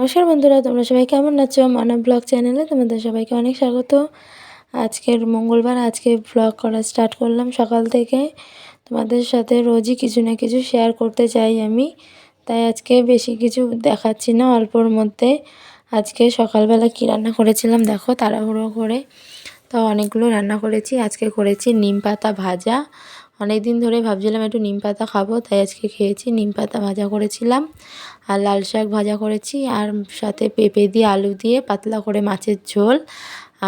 নমস্কার বন্ধুরা, তোমরা সবাই কেমন আছো? মানব ব্লগ চ্যানেলে তোমাদের সবাইকে অনেক স্বাগত। আজকের মঙ্গলবার, আজকে ব্লগ করা স্টার্ট করলাম সকাল থেকে। তোমাদের সাথে রোজই কিছু না কিছু শেয়ার করতে চাই আমি। তাই আজকে বেশি কিছু দেখাচ্ছি না, অল্পর মধ্যে। আজকে সকালবেলা কী রান্না করেছিলাম দেখো, তাড়াহুড়ো করে। তো অনেকগুলো রান্না করেছি। আজকে করেছি নিম পাতা ভাজা। অনেক দিন ধরে ভাবছিলাম একটু নিম পাতা খাব, তাই আজকে খেয়েছি, নিম পাতা ভাজা করেছিলাম। আর লাল শাক ভাজা করেছি, আর সাথে পেঁপে দিয়ে আলু দিয়ে পাতলা করে মাছের ঝোল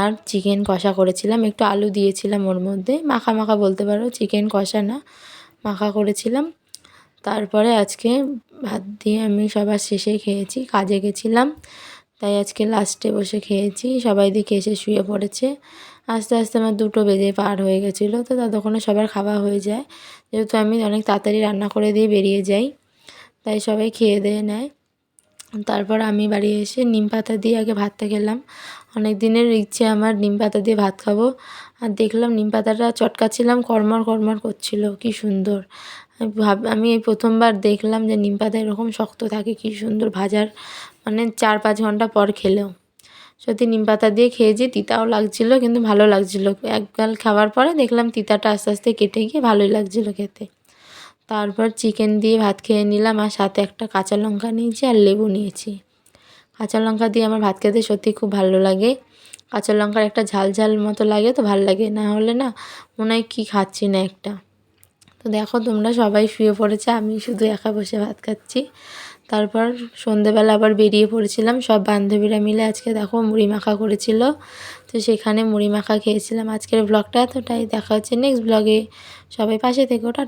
আর চিকেন কষা করেছিলাম। একটু আলু দিয়েছিলাম ওর মধ্যে। মাখা মাখা বলতে পারো, চিকেন কষা না, মাখা করেছিলাম। তারপরে আজকে ভাত দিয়ে আমি সবার শেষে খেয়েছি, কাজে গেছিলাম। তাই আজকে লাস্টে বসে খেয়েছি। সবাই দিকে এসে শুয়ে পড়েছে। আস্তে আস্তে আমার দুটো বেজে পার হয়ে গেছিল। তো ততক্ষণে সবার খাওয়া হয়ে যায়। যেহেতু আমি অনেক তাড়াতাড়ি রান্না করে দিয়ে বেরিয়ে যাই, তাই সবাই খেয়ে দিয়ে নেয়। তারপর আমি বাড়ি এসে নিম পাতা দিয়ে আগে ভাতটা খেলাম। অনেক দিনের ইচ্ছে আমার নিম পাতা দিয়ে ভাত খাব। আর দেখলাম নিম পাতাটা চটকাচ্ছিলাম কর্মর কর্মর করছিল। কি সুন্দর। ভাব, আমি এই প্রথমবার দেখলাম যে নিম পাতা এরকম শক্ত থাকে, কি সুন্দর ভাজার মানে চার পাঁচ ঘণ্টা পর খেলেও। সত্যি নিম পাতা দিয়ে খেয়েছি তিতাও লাগছিল, কিন্তু ভালো লাগছিল। এক গাল খাওয়ার পরে দেখলাম তিতাটা আস্তে আস্তে কেটে গিয়ে ভালোই লাগছিল খেতে। তারপর চিকেন দিয়ে ভাত খেয়ে নিলাম, আর সাথে একটা কাঁচা লঙ্কা নিয়েছি আর লেবু নিয়েছি। কাঁচা লঙ্কা দিয়ে আমার ভাত খেতে সত্যি খুব ভালো লাগে। কাঁচা লঙ্কার একটা ঝাল ঝাল মতো লাগে তো ভালো লাগে, না হলে না মনে হয় কী খাচ্ছি না একটা। তো দেখো তোমরা সবাই শুয়ে পড়েছে, আমি শুধু একা বসে ভাত খাচ্ছি। তারপর সন্ধেবেলা আবার বেরিয়ে পড়েছিলাম, সব বান্ধবীরা মিলে আজকে দেখো মুড়ি মাখা করেছিল। তো সেখানে মুড়ি মাখা খেয়েছিলাম আজকের ব্লগটা তো তাই দেখা হচ্ছে নেক্সট ব্লগে সবাই পাশে থেকে, টাটা।